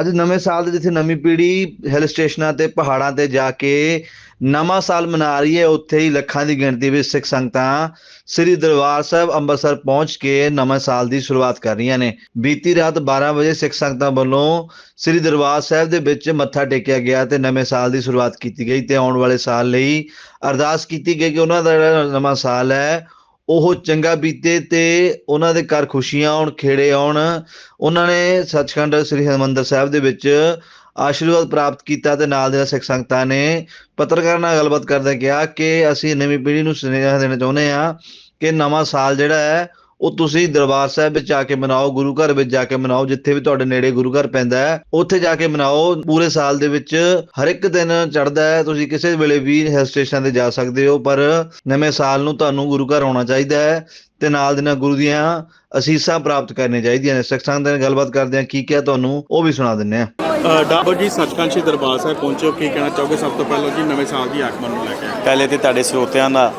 ਅੱਜ ਨਵੇਂ ਸਾਲ ਦੇ ਜਿੱਥੇ ਨਵੀਂ ਪੀੜ੍ਹੀ ਹਿਲ ਸਟੇਸ਼ਨਾਂ ਤੇ, ਪਹਾੜਾਂ ਤੇ ਜਾ ਕੇ ਨਵਾਂ ਸਾਲ ਮਨਾ ਰਹੀ ਹੈ, ਉੱਥੇ ਹੀ ਲੱਖਾਂ ਦੀ ਗਿਣਤੀ ਵਿੱਚ ਸਿੱਖ ਸੰਗਤਾਂ ਸ੍ਰੀ ਦਰਬਾਰ ਸਾਹਿਬ ਅੰਮ੍ਰਿਤਸਰ ਪਹੁੰਚ ਕੇ ਨਵੇਂ ਸਾਲ ਦੀ ਸ਼ੁਰੂਆਤ ਕਰ ਰਹੀਆਂ ਨੇ। ਬੀਤੀ ਰਾਤ 12 ਵਜੇ ਸਿੱਖ ਸੰਗਤਾਂ ਵੱਲੋਂ ਸ੍ਰੀ ਦਰਬਾਰ ਸਾਹਿਬ ਦੇ ਵਿੱਚ ਮੱਥਾ ਟੇਕਿਆ ਗਿਆ ਤੇ ਨਵੇਂ ਸਾਲ ਦੀ ਸ਼ੁਰੂਆਤ ਕੀਤੀ ਗਈ ਤੇ ਆਉਣ ਵਾਲੇ ਸਾਲ ਲਈ ਅਰਦਾਸ ਕੀਤੀ ਗਈ ਕਿ ਉਹਨਾਂ ਦਾ ਜਿਹੜਾ ਨਵਾਂ ਸਾਲ ਹੈ ਉਹ ਚੰਗਾ ਬੀਤੇ ਤੇ ਉਹਨਾਂ ਦੇ ਘਰ ਖੁਸ਼ੀਆਂ ਆਉਣ, ਖੇੜੇ ਆਉਣ। ਉਹਨਾਂ ਨੇ ਸੱਚਖੰਡ ਸ੍ਰੀ ਹਰਿਮੰਦਰ ਸਾਹਿਬ ਦੇ ਵਿੱਚ ਆਸ਼ੀਰਵਾਦ ਪ੍ਰਾਪਤ ਕੀਤਾ ਤੇ ਨਾਲ ਦੇ ਸਿੱਖ ਸੰਗਤਾਂ ਨੇ ਪੱਤਰਕਾਰਾਂ ਨਾਲ ਗੱਲਬਾਤ ਕਰਦੇ ਕਿਹਾ ਕਿ ਅਸੀਂ ਨਵੀਂ ਪੀੜ੍ਹੀ ਨੂੰ ਸੁਨੇਹਾ ਦੇਣਾ ਚਾਹੁੰਦੇ ਹਾਂ ਕਿ ਨਵਾਂ ਸਾਲ ਜਿਹੜਾ ਹੈ ਉਹ ਤੁਸੀਂ ਦਰਬਾਰ ਸਾਹਿਬ ਵਿੱਚ ਜਾ ਕੇ ਮਨਾਓ ਗੁਰੂ ਘਰ ਵਿੱਚ ਜਾ ਕੇ ਮਨਾਓ ਜਿੱਥੇ ਵੀ ਤੁਹਾਡੇ ਨੇੜੇ ਗੁਰੂ ਘਰ ਪੈਂਦਾ ਹੈ ਉੱਥੇ ਜਾ ਕੇ ਮਨਾਓ। ਪੂਰੇ ਸਾਲ ਦੇ ਵਿੱਚ ਹਰ ਇੱਕ ਦਿਨ ਚੜ੍ਹਦਾ ਹੈ। ਤੁਸੀਂ ਕਿਸੇ ਵੇਲੇ ਵੀ ਹਿਲ ਸਟੇਸ਼ਨ ਤੇ ਜਾ ਸਕਦੇ ਹੋ ਪਰ ਨਵੇਂ ਸਾਲ ਨੂੰ ਤੁਹਾਨੂੰ ਗੁਰੂ ਘਰ ਆਉਣਾ ਚਾਹੀਦਾ ਹੈ ਤੇ ਨਾਲ ਦੇ ਨਾਲ ਗੁਰੂ ਦੀਆਂ ਅਸੀਸਾਂ ਪ੍ਰਾਪਤ ਕਰਨੀਆਂ ਚਾਹੀਦੀਆਂ ਨੇ। ਸਿੱਖ ਸੰਗਤ ਨਾਲ ਗੱਲਬਾਤ ਕਰਦੇ ਹਾਂ ਕੀ ਕਿਹਾ ਤੁਹਾਨੂੰ ਉਹ ਵੀ ਸੁਣਾ ਦਿੰਨੇ ਆ ਅ, ਡਾਬਰ ਜੀ ਸੱਚਖੰਡ ਸ਼੍ਰੀ ਦਰਬਾਰ ਸਾਹਿਬ ਪਹੁੰਚੋ। ਕੀ ਕਹਿਣਾ ਚਾਹੋਗੇ? ਸਭ ਤੋਂ ਪਹਿਲਾਂ ਜੀ ਨਵੇਂ ਸਾਲ ਦੀ ਆਗਮਨ ਨੂੰ ਲੈ ਕੇ। ਪਹਿਲੇ ਤੇ ਤੁਹਾਡੇ ਸਰੋਤਿਆਂ ਦਾ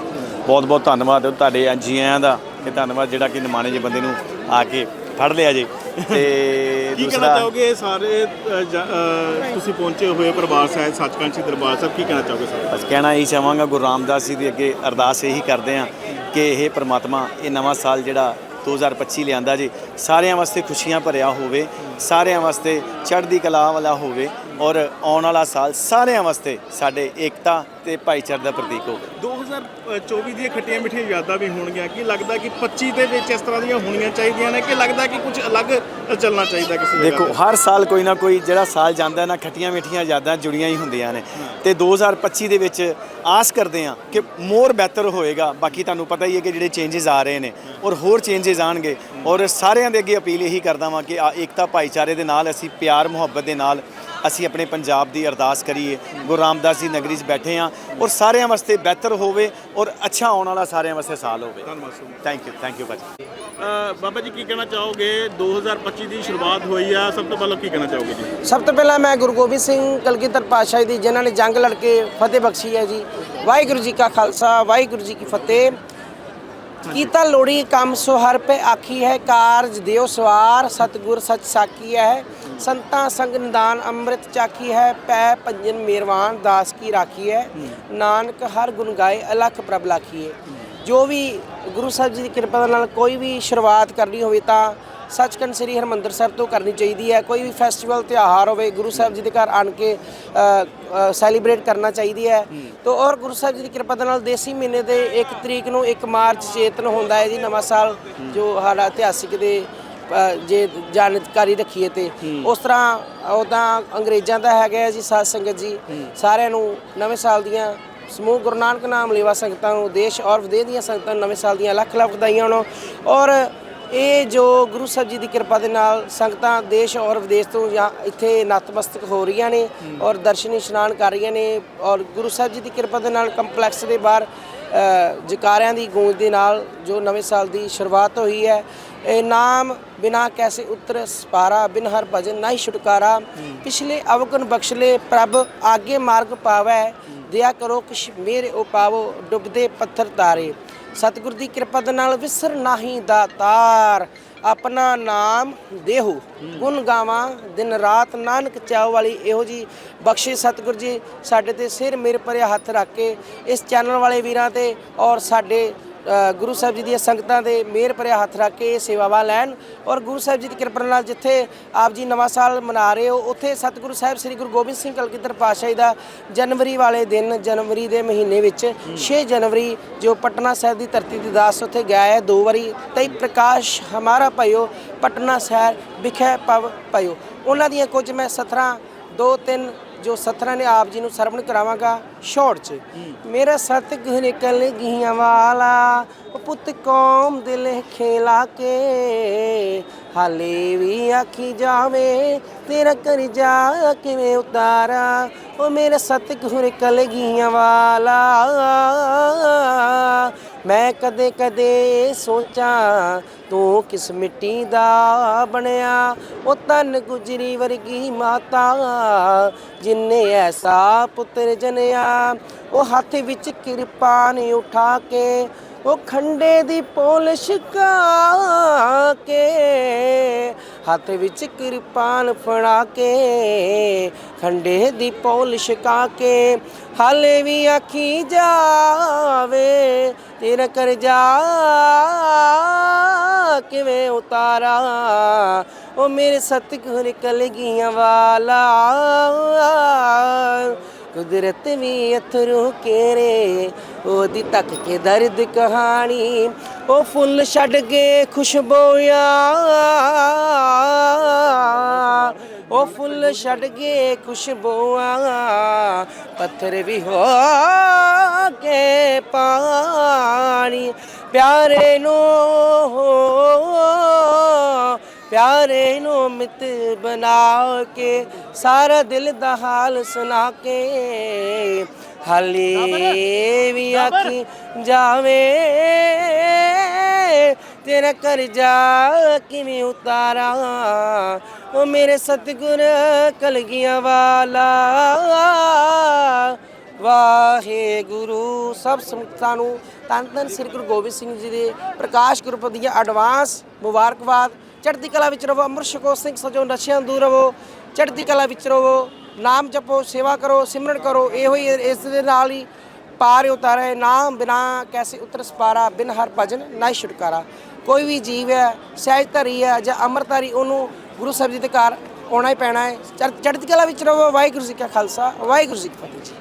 ਬਹੁਤ ਬਹੁਤ ਧੰਨਵਾਦ। ਤੁਹਾਡੇ ਜੀ ਆਇਆਂ ਦਾ ਤੇ ਧੰਨਵਾਦ ਜਿਹੜਾ ਕਿ ਨਿਮਾਣੇ ਜੇ ਬੰਦੇ ਨੂੰ ਆ ਕੇ ਫੜ ਲਿਆ ਜੇ। ਤੇ ਕੀ ਕਹਿਣਾ ਦੂਸਰਾ ਚਾਹੋਗੇ ਸਾਰੇ ਅ, ਜ- ਅ, ਤੁਸੀਂ ਪਹੁੰਚੇ ਹੋਏ ਪਰਿਵਾਰ ਸਾਹਿਬ ਸੱਚਖੰਡ ਸ਼੍ਰੀ ਦਰਬਾਰ ਸਾਹਿਬ ਕੀ ਕਹਿਣਾ ਚਾਹੋਗੇ ਸਰ? ਬਸ ਕਹਿਣਾ ਇਹੀ ਚਾਹਾਂਗਾ ਗੁਰੂ ਰਾਮਦਾਸ ਜੀ ਦੇ ਅੱਗੇ ਅਰਦਾਸ ਇਹੀ ਕਰਦੇ ਆ ਕਿ ਇਹ ਪ੍ਰਮਾਤਮਾ ਇਹ ਨਵਾਂ ਸਾਲ ਜਿਹੜਾ 2025 ਲਿਆਂਦਾ ਜੀ ਸਾਰਿਆਂ ਵਾਸਤੇ ਖੁਸ਼ੀਆਂ ਭਰਿਆ ਹੋਵੇ ਸਾਰਿਆਂ ਵਾਸਤੇ ਚੜ੍ਹਦੀ ਕਲਾ ਵਾਲਾ ਹੋਵੇ ਔਰ ਆਉਣ ਵਾਲਾ ਸਾਲ ਸਾਰਿਆਂ ਵਾਸਤੇ ਸਾਡੇ ਏਕਤਾ ਤੇ ਭਾਈਚਾਰੇ ਦਾ ਪ੍ਰਤੀਕ ਹੋਵੇ। 2024 ਦੀਆਂ ਖੱਟੀਆਂ ਮਿੱਠੀਆਂ ਯਾਦਾਂ ਵੀ ਹੋਣਗੀਆਂ। ਕੀ ਲੱਗਦਾ ਕਿ 25 ਦੇ ਵਿੱਚ ਇਸ ਤਰ੍ਹਾਂ ਦੀਆਂ ਹੋਣੀਆਂ ਚਾਹੀਦੀਆਂ ਨੇ ਕਿ ਲੱਗਦਾ ਕਿ ਕੁਝ ਅਲੱਗ ਚੱਲਣਾ ਚਾਹੀਦਾ ਕਿਸੇ ਦੇਖੋ? ਹਰ ਸਾਲ ਕੋਈ ਨਾ ਕੋਈ ਜਿਹੜਾ ਸਾਲ ਜਾਂਦਾ ਨਾ ਖੱਟੀਆਂ ਮਿੱਠੀਆਂ ਯਾਦਾਂ ਜੁੜੀਆਂ ਹੀ ਹੁੰਦੀਆਂ ਨੇ। ਤੇ 2025 ਦੇ ਵਿੱਚ ਆਸ ਕਰਦੇ ਹਾਂ ਕਿ ਮੋਰ ਬਿਹਤਰ ਹੋਏਗਾ। ਬਾਕੀ ਤੁਹਾਨੂੰ ਪਤਾ ਹੀ ਹੈ ਕਿ ਜਿਹੜੇ ਚੇਂਜਸ ਆ ਰਹੇ ਨੇ ਔਰ ਹੋਰ ਚੇਂਜਸ ਆਣਗੇ। ਔਰ ਸਾਰਿਆਂ ਦੇ ਅੱਗੇ ਅਪੀਲ ਇਹੀ ਕਰਦਾ ਵਾਂ ਕਿ ਆ ਏਕਤਾ ਭਾਈਚਾਰੇ ਦੇ ਨਾਲ ਅਸੀਂ ਪਿਆਰ ਮੁਹੱਬਤ ਦੇ ਨਾਲ ਅਸੀਂ ਆਪਣੇ ਪੰਜਾਬ ਦੀ ਅਰਦਾਸ ਕਰੀਏ ਗੁਰੂ ਰਾਮਦਾਸ ਜੀ ਨਗਰੀ 'ਚ ਬੈਠੇ ਹਾਂ ਔਰ ਸਾਰਿਆਂ ਵਾਸਤੇ ਬਿਹਤਰ ਹੋਵੇ ਔਰ ਅੱਛਾ ਆਉਣ ਵਾਲਾ ਸਾਰਿਆਂ ਵਾਸਤੇ ਸਾਲ ਹੋਵੇ। ਧੰਨਵਾਦ ਥੈਂਕ ਯੂ ਥੈਂਕ ਯੂ ਭਾਜੀ। ਬਾਬਾ ਜੀ ਕੀ ਕਹਿਣਾ ਚਾਹੋਗੇ? 2025 ਦੀ ਸ਼ੁਰੂਆਤ ਹੋਈ ਆ ਸਭ ਤੋਂ ਪਹਿਲਾਂ ਕੀ ਕਹਿਣਾ ਚਾਹੋਗੇ ਜੀ? ਸਭ ਤੋਂ ਪਹਿਲਾਂ ਮੈਂ ਗੁਰੂ ਗੋਬਿੰਦ ਸਿੰਘ ਕਲਗੀਧਰ ਪਾਤਸ਼ਾਹ ਜੀ ਜਿਨ੍ਹਾਂ ਨੇ ਜੰਗ ਲੜ ਕੇ ਫਤਿਹ ਬਖਸ਼ੀ ਹੈ ਜੀ। ਵਾਹਿਗੁਰੂ ਜੀ ਕਾ ਖਾਲਸਾ ਵਾਹਿਗੁਰੂ ਜੀ ਕੀ ਫਤਿਹ। ਕੀਤਾ ਲੋੜੀ ਕੰਮ ਸੋ ਹਰ ਪੇ ਆਖੀ ਹੈ, ਕਾਰਜ ਦਿਓ ਸਵਾਰ, ਸਤਗੁਰ ਸਚ ਸਾਕੀ ਹੈ। ਸੰਤਾਂ ਸੰਗ ਨਿਦਾਨ ਅੰਮ੍ਰਿਤ ਚਾਖੀ ਹੈ, ਪੈ ਪੰਜਨ ਮੇਰਵਾਨ ਦਾਸ ਕੀ ਰਾਖੀ ਹੈ। ਨਾਨਕ ਹਰ ਗੁਣ ਗਾਏ, ਅਲਖ ਪ੍ਰਭ ਲਾਖੀਏ। ਜੋ ਵੀ ਗੁਰੂ ਸਾਹਿਬ ਜੀ ਦੀ ਕਿਰਪਾ ਨਾਲ ਕੋਈ ਵੀ ਸ਼ੁਰੂਆਤ ਕਰਨੀ ਹੋਵੇ ਤਾਂ ਸੱਚਖੰਡ ਸ੍ਰੀ ਹਰਿਮੰਦਰ ਸਾਹਿਬ ਤੋਂ ਕਰਨੀ ਚਾਹੀਦੀ ਹੈ। ਕੋਈ ਵੀ ਫੈਸਟੀਵਲ ਤਿਉਹਾਰ ਹੋਵੇ ਗੁਰੂ ਸਾਹਿਬ ਜੀ ਦੇ ਘਰ ਆਣ ਕੇ ਸੈਲੀਬ੍ਰੇਟ ਕਰਨਾ ਚਾਹੀਦੀ ਹੈ। ਤੋ ਔਰ ਗੁਰੂ ਸਾਹਿਬ ਜੀ ਦੀ ਕਿਰਪਾ ਦੇ ਨਾਲ ਦੇਸੀ ਮਹੀਨੇ ਦੇ 1 ਤਰੀਕ ਨੂੰ 1 ਮਾਰਚ ਚੇਤਨ ਹੁੰਦਾ ਹੈ ਜੀ ਨਵਾਂ ਸਾਲ ਜੋ ਸਾਡਾ ਇਤਿਹਾਸਿਕ ਦੇ ਜੇ ਜਾਣਕਾਰੀ ਰੱਖੀਏ ਤੇ। ਉਸ ਤਰ੍ਹਾਂ ਉਦਾਂ ਅੰਗਰੇਜ਼ਾਂ ਦਾ ਹੈਗਾ ਜੀ ਸਾਧ ਸੰਗਤ ਜੀ। ਸਾਰਿਆਂ ਨੂੰ ਨਵੇਂ ਸਾਲ ਦੀਆਂ ਸਮੂਹ ਗੁਰੂ ਨਾਨਕ ਨਾਮ ਲੇਵਾ ਸੰਗਤਾਂ ਨੂੰ ਦੇਸ਼ ਔਰ ਵਿਦੇਸ਼ ਦੀਆਂ ਸੰਗਤਾਂ ਨੂੰ ਨਵੇਂ ਸਾਲ ਦੀਆਂ ਲੱਖ ਲੱਖ ਵਧਾਈਆਂ ਹੋਣ। ਔਰ ਇਹ ਜੋ ਗੁਰੂ ਸਾਹਿਬ ਜੀ ਦੀ ਕਿਰਪਾ ਦੇ ਨਾਲ ਸੰਗਤਾਂ ਦੇਸ਼ ਔਰ ਵਿਦੇਸ਼ ਤੋਂ ਜਾਂ ਇੱਥੇ ਨਤਮਸਤਕ ਹੋ ਰਹੀਆਂ ਨੇ ਔਰ ਦਰਸ਼ਨ ਇਸ਼ਨਾਨ ਕਰ ਰਹੀਆਂ ਨੇ ਔਰ ਗੁਰੂ ਸਾਹਿਬ ਜੀ ਦੀ ਕਿਰਪਾ ਦੇ ਨਾਲ ਕੰਪਲੈਕਸ ਦੇ ਬਾਹਰ ਜਕਾਰਿਆਂ ਦੀ ਗੂੰਜ ਦੇ ਨਾਲ ਜੋ ਨਵੇਂ ਸਾਲ ਦੀ ਸ਼ੁਰੂਆਤ ਹੋਈ ਹੈ ਇਹ ਨਾਮ ਬਿਨਾ ਕੈਸੇ ਉਤਰ ਸਪਾਰਾ ਬਿਨ ਹਰ ਭਜਨ ਨਹੀਂ ਛੁਟਕਾਰਾ। ਪਿਛਲੇ ਅਵਗਨ ਬਖਸ਼ਲੇ ਪ੍ਰਭ ਆਗੇ ਮਾਰਗ ਪਾਵੈ। ਦਿਆ ਕਰੋ ਕਿਛ ਮੇਰੇ ਉਹ ਪਾਵੋ ਡੁੱਬਦੇ ਪੱਥਰ ਤਾਰੇ। ਸਤਿਗੁਰ ਦੀ ਕਿਰਪਾ ਦੇ ਨਾਲ ਵਿਸਰ ਨਾਹੀ ਦਾਤਾਰ ਆਪਣਾ ਨਾਮ ਦੇਹੋ। ਗੁਣ ਗਾਵਾਂ, ਦਿਨ ਰਾਤ ਨਾਨਕ ਚਾਉ ਵਾਲੀ ਇਹੋ ਜੀ ਬਖਸ਼ੇ ਸਤਿਗੁਰ ਜੀ ਸਾਡੇ ਤੇ ਸਿਰ ਮੇਰੇ ਪਰਿਆ ਹੱਥ ਰੱਖ ਕੇ ਇਸ ਚੈਨਲ ਵਾਲੇ ਵੀਰਾਂ ਤੇ ਔਰ ਸਾਡੇ ਗੁਰੂ ਸਾਹਿਬ ਜੀ ਦੀਆਂ ਸੰਗਤਾਂ ਦੇ ਮਿਹਰ ਭਰਿਆ ਹੱਥ ਰੱਖ ਕੇ ਸੇਵਾਵਾਂ ਲੈਣ ਔਰ ਗੁਰੂ ਸਾਹਿਬ ਜੀ ਦੀ ਕਿਰਪਾ ਨਾਲ ਜਿੱਥੇ ਆਪ ਜੀ ਨਵਾਂ ਸਾਲ ਮਨਾ ਰਹੇ ਹੋ, ਉੱਥੇ ਸਤਿਗੁਰੂ ਸਾਹਿਬ ਸ੍ਰੀ ਗੁਰੂ ਗੋਬਿੰਦ ਸਿੰਘ ਕਲਗੀਧਰ ਪਾਤਸ਼ਾਹ ਜੀ ਦਾ ਜਨਵਰੀ ਵਾਲੇ ਦਿਨ, ਜਨਵਰੀ ਦੇ ਮਹੀਨੇ ਵਿੱਚ 6 ਜਨਵਰੀ ਜੋ ਪਟਨਾ ਸਾਹਿਬ ਦੀ ਧਰਤੀ ਦੀ ਦਾਸ ਉੱਥੇ ਗਿਆ ਹੈ, ਦੋ ਵਾਰੀ ਤਈ ਪ੍ਰਕਾਸ਼ ਹਮਾਰਾ ਭਇਓ, ਪਟਨਾ ਸ਼ਹਿਰ ਵਿਖੇ ਪਵ ਭਇਓ। ਉਹਨਾਂ ਦੀਆਂ ਕੁਝ ਮੈਂ ਸਥਰਾਂ ਦੋ ਤਿੰਨ ਜੋ ਸਥਰਾਂ ਨੇ ਆਪ ਜੀ ਨੂੰ ਸਰਵਣ ਕਰਾਵਾਂਗਾ ਸ਼ੋਰਟ ਚ। ਮੇਰਾ ਸਤਿਗੁਰ ਨਿਕਲ ਗਈਆਂ ਵਾਲਾ ਪੁੱਤ ਕੌਮ ਦਿਲ ਖੇਲਾ ਕੇ। ਹਾਲੇ ਵੀ ਆਖੀ ਜਾਵੇ ਤੇਰਾ ਕਰ ਜਾ ਕਿਵੇਂ ਉਤਾਰਾ। ਉਹ ਮੇਰੇ ਸਤਿਗੁਰ ਨਿਕਲ ਗਈਆਂ ਵਾਲਾ। ਮੈਂ ਕਦੇ ਕਦੇ ਸੋਚਾਂ, ਤੂੰ ਕਿਸ ਮਿੱਟੀ ਦਾ ਬਣਿਆ? ਉਹ ਤਨ ਗੁਜਰੀ ਵਰਗੀ ਮਾਤਾ, ਜਿਨੇ ਐਸਾ ਪੁੱਤਰ ਜਨਿਆ। ਉਹ ਹੱਥ ਵਿੱਚ ਕਿਰਪਾਨ ਉਠਾ ਕੇ, ਉਹ ਖੰਡੇ ਦੀ ਪੋਲਿਸ਼ ਕਾ ਹੱਥ ਵਿੱਚ ਕਿਰਪਾਨ ਫੜਾ ਕੇ, ਖੰਡੇ ਦੀ ਪੌਲ ਛਕਾ ਕੇ, ਹਾਲੇ ਵੀ ਆਖੀ ਜਾਵੇ, ਤੇਰਾ ਕਰਜਾ ਕਿਵੇਂ ਉਤਾਰਾ? ਉਹ ਮੇਰੇ ਸਤਿਗੁਰ ਕਲਗੀਆਂ ਵਾਲਾ, ਕੁਦਰਤ ਵੀ ਅਥਰੂ ਕੇਰੇ ਉਹਦੀ ਤੱਕ ਕੇ ਦਰਦ ਕਹਾਣੀ। ਉਹ ਫੁੱਲ ਛੱਡ ਕੇ ਖੁਸ਼ਬੂਆਂ ਉਹ ਫੁੱਲ ਛੱਡ ਕੇ ਖੁਸ਼ਬੂਆਂ ਪੱਥਰ ਵੀ ਹੋ ਕੇ ਪਾਣੀ। ਪਿਆਰੇ ਨੂੰ ਪਿਆਰੇ ਨੂੰ ਮਿੱਤ ਬਣਾ ਕੇ, ਸਾਰਾ ਦਿਲ ਦਾ ਹਾਲ ਸੁਣਾ ਕੇ। ਹਾਲੇ ਵੀ ਆਖੀ ਜਾਵੇ? ਤੇਰਾ ਕਰਜਾ ਕਿਵੇਂ ਉਤਾਰਾਂ? ਉਹ ਮੇਰੇ ਸਤਿਗੁਰ ਕਲਗੀਆਂ ਵਾਲਾ। ਵਾਹਿਗੁਰੂ ਸਭ ਸੰਗਤਾਂ ਨੂੰ ਧੰਨ ਧੰਨ ਸ੍ਰੀ ਗੁਰੂ ਗੋਬਿੰਦ ਸਿੰਘ ਜੀ ਦੇ ਪ੍ਰਕਾਸ਼ ਗੁਰਪੁਰਬ ਦੀਆਂ ਐਡਵਾਂਸ ਮੁਬਾਰਕਬਾਦ। ਚੜ੍ਹਦੀ ਕਲਾ ਵਿੱਚ ਰਹੋ ਅੰਮ੍ਰਿਤ ਛਕੋ ਸਿੰਘ ਸਜੋ ਨਸ਼ਿਆਂ ਦੂਰ ਰਹੋ। ਚੜ੍ਹਦੀ ਕਲਾ ਵਿੱਚ ਰਹੋ। ਨਾਮ ਜਪੋ, ਸੇਵਾ ਕਰੋ, ਸਿਮਰਨ ਕਰੋ, ਇਹੋ ਹੀ ਇਸ ਦੇ ਨਾਲ ਹੀ ਪਾਰ ਉਤਾਰੇ ਨਾਮ ਬਿਨਾ ਕੈਸੇ ਉਤਰ ਸਪਾਰਾ, ਬਿਨ ਹਰ ਭਜਨ ਨਾ ਛੁਟਕਾਰਾ। ਕੋਈ ਵੀ ਜੀਵ ਹੈ, ਸਹਿਜ ਧਰੀ ਹੈ ਜਾਂ ਅੰਮ੍ਰਿਤਧਾਰੀ, ਉਹਨੂੰ ਗੁਰੂ ਸਾਹਿਬ ਜੀ ਦੇ ਘਰ ਆਉਣਾ ਹੀ ਪੈਣਾ ਹੈ। ਚੜ੍ਹ- ਚੜ੍ਹਦੀ ਕਲਾ ਵਿੱਚ ਰਹੋ। ਵਾਹਿਗੁਰੂ ਜੀ ਕਾ ਖਾਲਸਾ, ਵਾਹਿਗੁਰੂ ਜੀ ਕੀ ਫਤਿਹ ਜੀ।